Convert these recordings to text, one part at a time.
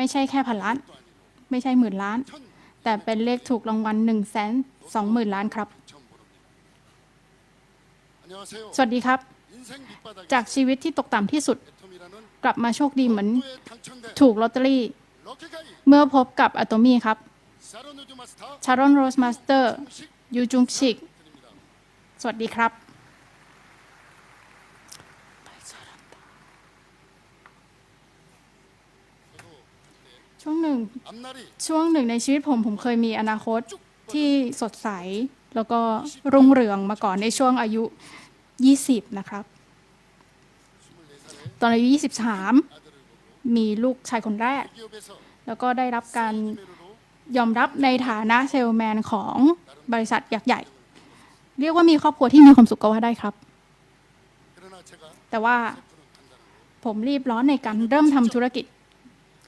ไม่ใช่แค่พันล้าน ไม่ใช่หมื่นล้าน แต่เป็นเลขถูกรางวัลหนึ่งแสนสองหมื่นล้านครับ สวัสดีครับ จากชีวิตที่ตกต่ำที่สุด กลับมาโชคดีเหมือน ถูกลอตเตอรี่ เมื่อพบกับอะโตมีครับชารอนโรสมาสเตอร์ยูจุงชิก สวัสดีครับ ช่วงหนึ่งช่วงหนึ่งในชีวิตผมผมเคยมีอนาคตที่สดใส แล้วก็รุ่งเรืองมาก่อนในช่วงอายุ 20 นะครับ ตอนอายุ 23 มีลูกชายคนแรก แล้วก็ได้รับการยอมรับในฐานะเซลแมนของบริษัทยักษ์ใหญ่ เรียกว่ามีครอบครัวที่มีความสุขก็ว่าได้ครับ แต่ว่าผมรีบร้อนในการเริ่มทำธุรกิจ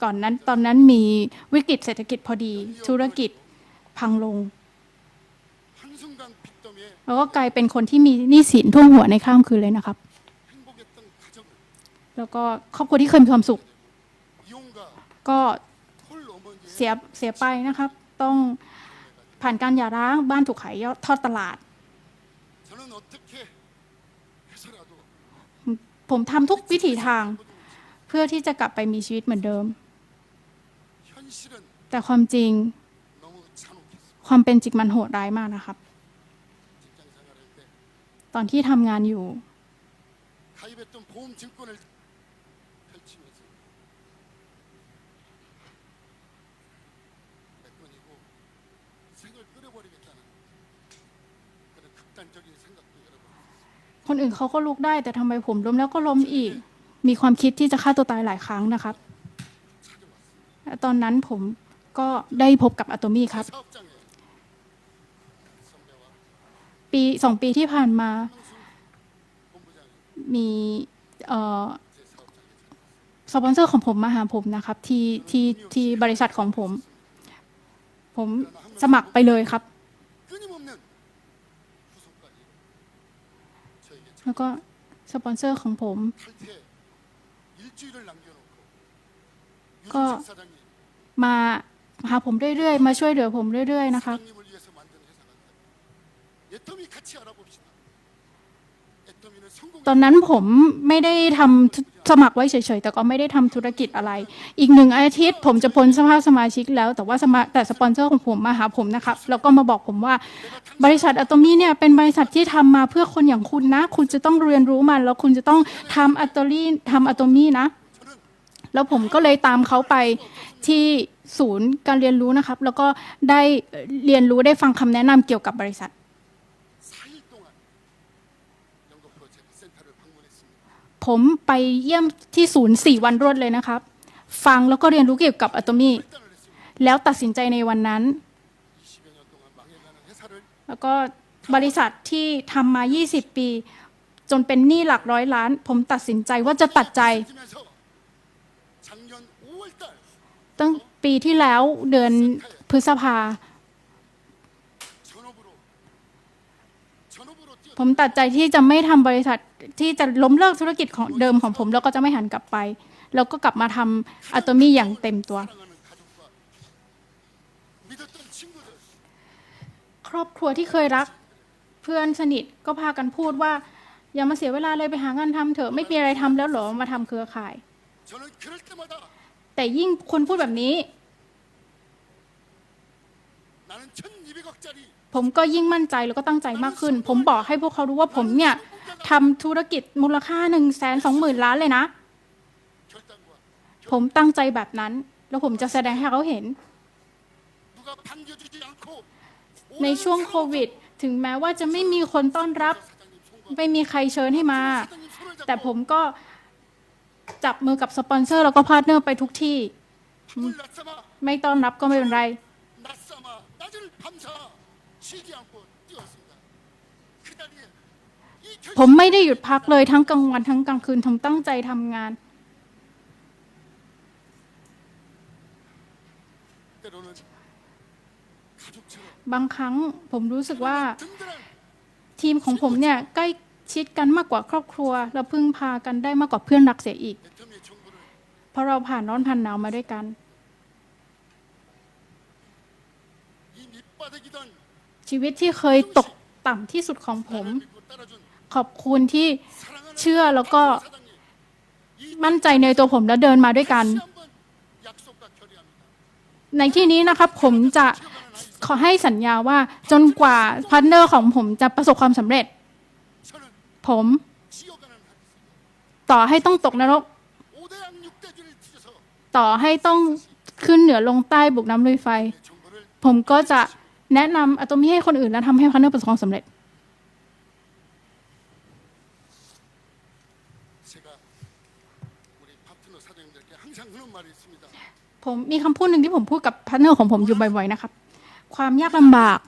ก่อนนั้นตอนนั้นมีวิกฤตเศรษฐกิจพอดี ธุรกิจพังลงแล้วก็กลายเป็นคนที่มีหนี้สินท่วมหัวในข้ามคืนเลยนะครับ แล้วก็ครอบครัวที่เคยมีความสุข ก็เสียเสียไปนะครับ ต้องผ่านการหย่าร้างบ้านถูกขายทอดตลาด ผมทำทุกวิถีทาง เพื่อที่จะกลับไปมีชีวิตเหมือนเดิม แต่ความจริงความเป็นจิงมันโหดร้ายมากนะครับ ตอนที่ทำงานอยู่ คนอื่นเขาก็ลุกได้ แต่ทำไมผมล้มแล้วก็ล้มอีก มีความคิดที่จะฆ่าตัวตายหลายครั้งนะครับ ตอนนั้นผมก็ได้พบกับอะโตมี่ครับ ปีสองปีที่ผ่านมา มีสปอนเซอร์ของผมมาหาผมนะครับ ที่ที่ที่บริษัทของผม ผมสมัครไปเลยครับ แล้วก็สปอนเซอร์ของผม ก็มาหาผมเรื่อยๆ มาช่วยเหลือผมเรื่อยๆ นะคะ ตอนนั้นผมไม่ได้ทำสมัครไว้เฉยๆ แต่ก็ไม่ได้ทำธุรกิจอะไร อีกหนึ่งอาทิตย์ ผมจะพ้นสภาพสมาชิกแล้ว แต่ว่าสมาแต่สปอนเซอร์ของผมมาหาผมนะครับ แล้วก็มาบอกผมว่า บริษัทอะตอมี่เนี่ยเป็นบริษัทที่ทำมาเพื่อคนอย่างคุณนะ คุณจะต้องเรียนรู้มัน แล้วคุณจะต้องทำอะตอมี่ทำอะตอมี่นะ แล้วผมก็เลยตามเขาไปที่ศูนย์การเรียนรู้นะครับ แล้วก็ได้เรียนรู้ได้ฟังคำแนะนำเกี่ยวกับบริษัท ผมไปเยี่ยมที่ศูนย์สี่วันรวดเลยนะครับ ฟังแล้วก็เรียนรู้เกี่ยวกับอะตอมี่แล้วตัดสินใจในวันนั้น แล้วก็บริษัทที่ทำมา 20 ปี จนเป็นหนี้หลักร้อยล้าน ผมตัดสินใจว่าจะตัดใจ ตั้งปีที่แล้วเดือนพฤษภา ผมตัดใจที่จะไม่ทำบริษัทที่จะล้มเลิกธุรกิจของเดิมของผม แล้วก็จะไม่หันกลับไป แล้วก็กลับมาทำอัตมีอย่างเต็มตัว ครอบครัวที่เคยรักเพื่อนสนิทก็พากันพูดว่า อย่ามาเสียเวลาเลยไปหางานทำเถอะไม่มีอะไรทำแล้วหรอมาทำเครือข่าย แต่ยิ่งคนพูดแบบนี้ ผมก็ยิ่งมั่นใจแล้วก็ตั้งใจมากขึ้น ผมบอกให้พวกเขารู้ว่าผมเนี่ยทำธุรกิจมูลค่าหนึ่งแสนสองหมื่นล้านเลยนะ ผมตั้งใจแบบนั้น แล้วผมจะแสดงให้เขาเห็น ในช่วงโควิด ถึงแม้ว่าจะไม่มีคนต้อนรับ ไม่มีใครเชิญให้มา แต่ผมก็ จับมือกับสปอนเซอร์แล้วก็พาร์ทเนอร์ไปทุกที่ ไม่ต้อนรับก็ไม่เป็นไร ผมไม่ได้หยุดพักเลยทั้งกลางวันทั้งกลางคืนทั้ตั้งใจทำงาน บางครั้งผมรู้สึกว่า ทีมของผมเนี่ยใกล้ ชิดกันมากกว่าครอบครัว เราพึ่งพากันได้มากกว่าเพื่อนรักเสียอีก เพราะเราผ่านร้อนผ่านหนาวมาด้วยกัน ชีวิตที่เคยตกต่ำที่สุดของผม ขอบคุณที่เชื่อแล้วก็มั่นใจในตัวผมและเดินมาด้วยกัน ในที่นี้นะครับผมจะขอให้สัญญาว่าจนกว่าพาร์ทเนอร์ของผมจะประสบความสำเร็จ ผม ต่อให้ต้องตกนรก ต่อให้ต้องขึ้นเหนือลงใต้บุกน้ำลุยไฟ ผมก็จะแนะนำอาตมีให้คนอื่น และทำให้พาร์เนอร์ประสบความสำเร็จ ผมมีคำพูดหนึ่งที่ผมพูดกับพาร์เนอร์ของผมอยู่บ่อยๆนะครับ ความยากลำบาก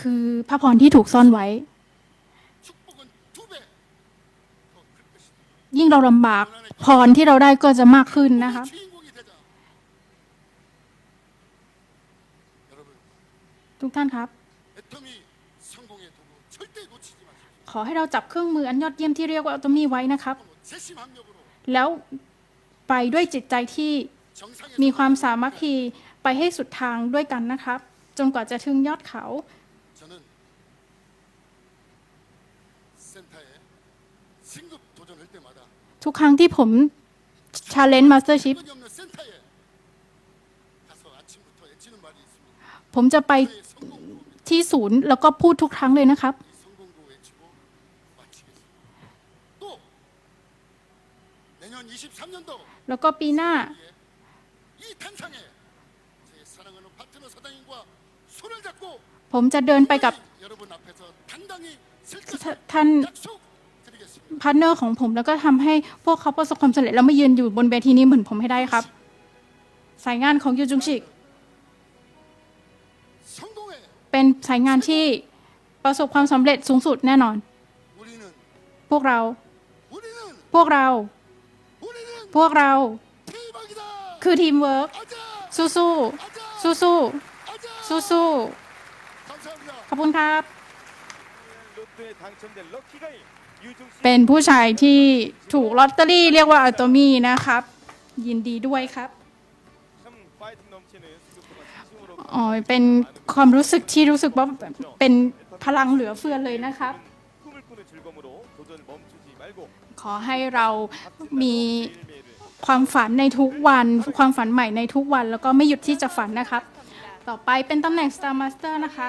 คือพระพรที่ถูกซ่อนไว้ ยิ่งเราลำบากพรที่เราได้ก็จะมากขึ้นนะคะทุกท่านครับ ขอให้เราจับเครื่องมืออันยอดเยี่ยมที่เรียกว่าอัตมี่ไว้นะครับ แล้วไปด้วยจิตใจที่มีความสามารถทีไปให้สุดทางด้วยกันนะครับ จนกว่าจะถึงยอดเขา ทุกครั้งที่ผมชาเลนจ์มาสเตอร์ชิพผมจะไปที่ศูนย์แล้วก็พูดทุกครั้งเลยนะครับ แล้วก็ปีหน้า ผมจะเดินไปกับท่าน พาร์ทเนอร์ของผมแล้วก็ทำให้พวกเขาประสบความสำเร็จแล้วมายืนอยู่บนเวทีนี้เหมือนผมให้ได้ครับ สายงานของยูจุงชิกเป็นสายงานที่ประสบความสำเร็จสูงสุดแน่นอน พวกเรา พวกเรา พวกเรา คือทีมเวิร์กสู้สู้สู้สู้สู้สู้ขอบคุณครับ เป็นผู้ชายที่ถูกลอตเตอรี่เรียกว่าอัตมีนะครับ ยินดีด้วยครับอ๋อเป็นความรู้สึกที่รู้สึกว่าเป็นพลังเหลือเฟือเลยนะครับ ขอให้เรามีความฝันในทุกวัน ความฝันใหม่ในทุกวัน แล้วก็ไม่หยุดที่จะฝันนะครับ ต่อไปเป็นตำแหน่ง Star Master นะคะ